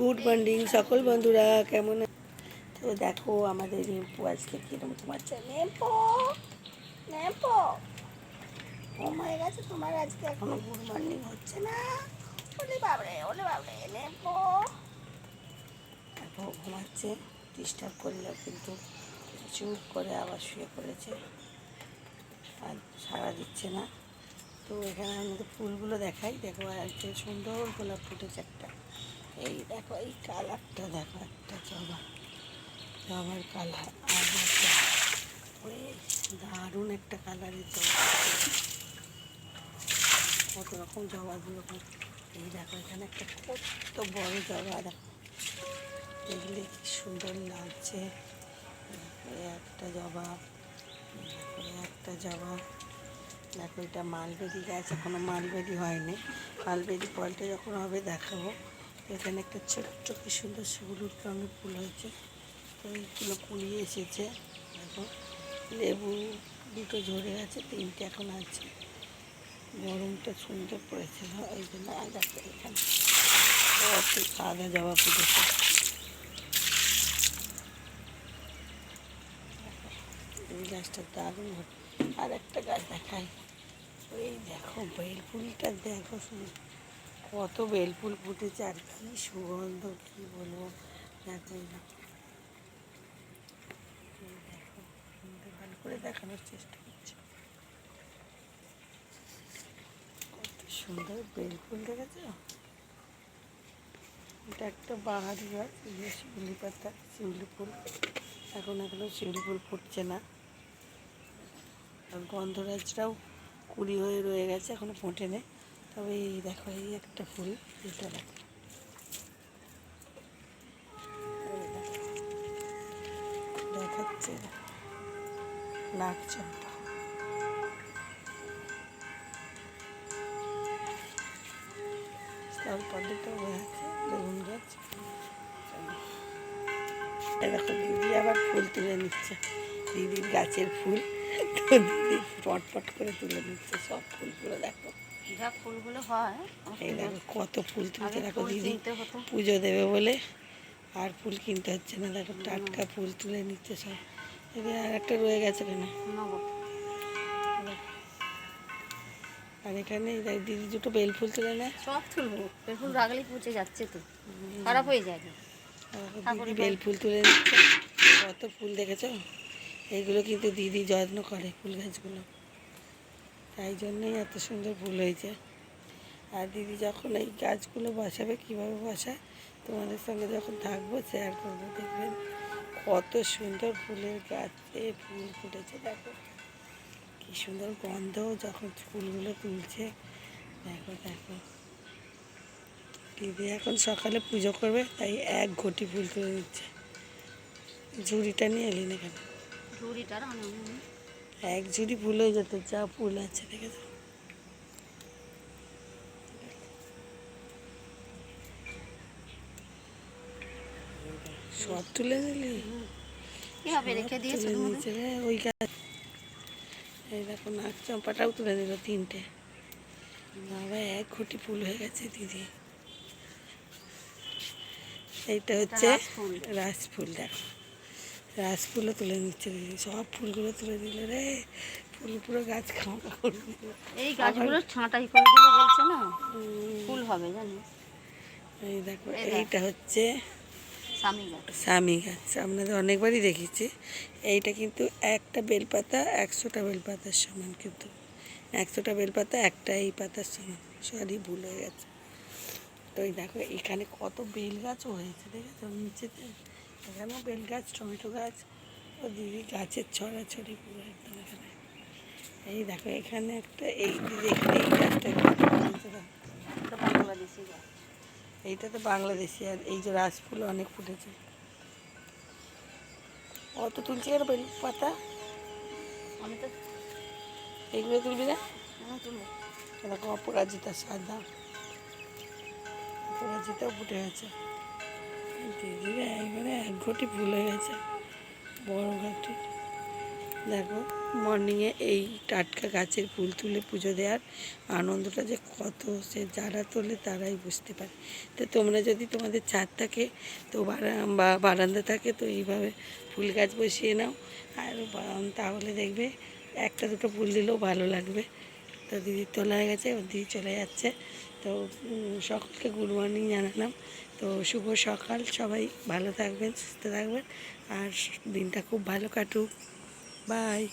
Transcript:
Good morning, সকল বন্ধুরা কেমন তো দেখো আমাদের রিম্পু আজকে কিরম ঘুমাচ্ছে নেম্পো নেম্পো ঘুমায় গেছে তোমার আজকে এখনও গুড মর্নিং হচ্ছে না। ওলে বাবরে ওলে বাবরে নেম্পো দেখো, ঘুমাচ্ছে ডিস্টার্ব করল কিন্তু চুপ করে আবার শুয়ে পড়েছে। আর সাড়া দিচ্ছে না। তো এখানে আমাদের ফুলগুলো দেখাই। দেখো, আজকে সুন্দর গোলাপ ফুটেছে এই দেখো, এই কালারটা দেখো, একটা জবা, জবার কালার, আর দারুণ একটা কালারের জবা। কত রকম জবাগুলো এই দেখো, এখানে একটা কত বড় জবা দেখো। দেখলে কি সুন্দর লাগছে। একটা জবা একটা জবা। দেখো, এটা মালবেরি গাছ, এখনও মালবেরি হয়নি। মালবেরি ফলটা যখন হবে দেখাবো। এখানে একটা ছোট্ট কি সুন্দর হলুদ রঙের ফুল হয়েছে। তো এইগুলো কুড়িয়ে এসেছে। দেখো, লেবু দুটো ঝরে আছে, তিনটে এখন আছে। গরমটা সুন্দর পড়েছিল ওই জন্য আর দেখো এখানে। সাদা জবা এই গাছটা দারুণ আর একটা গাছ দেখাই। ওই দেখো বেল ফুলটা দেখো শুধু কত বেল ফুল ফুটেছে আর কি সুগন্ধ, কি বলব। এই দেখো সুন্দর ভালো করে দেখানোর চেষ্টা করছি। কত সুন্দর বেল ফুল দেখেছ? এটা একটা বাহারি গাছ শিউলি পাতা, শিউলি ফুল। এখন এখনও শিউলি ফুল ফুটছে না। আর গন্ধরাজটাও কুড়ি হয়ে রয়ে গেছে, এখনও ফোটে নেই তবে এই দেখো, এই একটা ফুল এটা দেখো। দেখাচ্ছে নাক আবার ফুল তুলে নিচ্ছে। দিদির গাছের ফুল, তো দিদি পটপট করে তুলে নিচ্ছে, সব ফুলগুলো দেখো। যা ফুলগুলো হয় এই দেখো কত ফুল আগে দেখো দিদি পুজো দেবে বলে আর ফুল কিনতে হচ্ছে না দেখো টাটকা ফুল তুলে নিচ্ছে সব। আর একটা রয়ে গেছে কেন আর এখানে দেখ দিদি দুটো বেল ফুল তুলে নেয়। সব তুলবো ফুল রাগলে পচে যাচ্ছে তো খারাপ হয়ে যায় দিদি বেল ফুল তুলে নিচ্ছে। কত ফুল দেখেছ? এইগুলো কিন্তু দিদি যত্ন করে ফুল গাছগুলো। তাই জন্যই এত সুন্দর ফুল হয়েছে। আর দিদি যখন এই গাছগুলো বসাবে, কীভাবে বসায়, তোমাদের সঙ্গে যখন থাকব শেয়ার করব, দেখবেন কত সুন্দর ফুলের গাছে ফুল ফুটেছে, দেখো। কি সুন্দর গন্ধ যখন ফুলগুলো তুলছে। দেখো দেখো। দিদি এখন সকালে পুজো করবে, তাই এক ঘটি ফুল তুলে দিচ্ছে ঝুড়িটা নিয়ে এলি না কেন? ঝুড়িটা এক ঝুড়ি ফুল হয়ে যেত যা ফুল আছে দেখেছ সব তুলে? নিয়েছে রে ওই গাছ এই দেখো নাক চম্পাটাও তুলে তিনটে। বাবা এক ঘটি ফুল হয়ে গেছে দিদি। এইটা হচ্ছে রাজফুল। রাজফুল দেখো রাজফুলও তুলে নিচ্ছে দিদি সব ফুলগুলো তুলে দিল রে ফুল পুরো গাছ খাওয়া করবে এই গাছগুলো ছাঁটাই করে দিলে বলছে না? ফুল হবে জানিস। এই দেখো এইটা হচ্ছে স্বামী গাছ। স্বামী গাছ আপনাদের অনেকবারই দেখেছি। এইটা কিন্তু একটা বেলপাতা একশোটা বেলপাতার সমান কিন্তু। একশোটা বেলপাতা একটা এই পাতার সমান। সরি ভুল হয়ে গেছে। তো এই দেখো এখানে কত বেল গাছও হয়েছে দেখেছ? নিচেতে। এখানেও বেল গাছ টমেটো গাছ ও দিদি গাছের ছড়াছড়ি পুরো একদম এখানে। এই দেখো এখানে একটা এই দিদি এখানে এই গাছটা বাংলাদেশি গাছ। এইটা তো বাংলাদেশি আর এই যে রাজফুল অনেক ফুটেছে। অত তুলছি আর বেল পাতা? আমি তো এইগুলো তুলবি না? আমি তুলবো। এরকম অপরাজিতা সাদা। অপরাজিতাও ফুটে গেছে। দিদিরা একবারে এক ঘটি হয়ে গেছে। বড় ঘাটি। দেখো মর্নিংয়ে এই টাটকা গাছের ফুল তুলে পুজো দেওয়ার আনন্দটা যে কত, সে যারা তোলে তারাই বুঝতে পারে। তো তোমরা যদি তোমাদের ছাদ থাকে, তো বা বারান্দা থাকে, তো এইভাবে ফুল গাছ বসিয়ে নাও। আর তাহলে দেখবে একটা দুটো ফুল দিলেও ভালো লাগবে। তো দিদি তোলা হয়ে গেছে দিদি চলে যাচ্ছে। তো সকলকে গুড মর্নিং জানালাম। তো, শুভ সকাল, সবাই ভালো থাকবেন, সুস্থ থাকবেন, আর দিনটা খুব ভালো কাটুক। বাই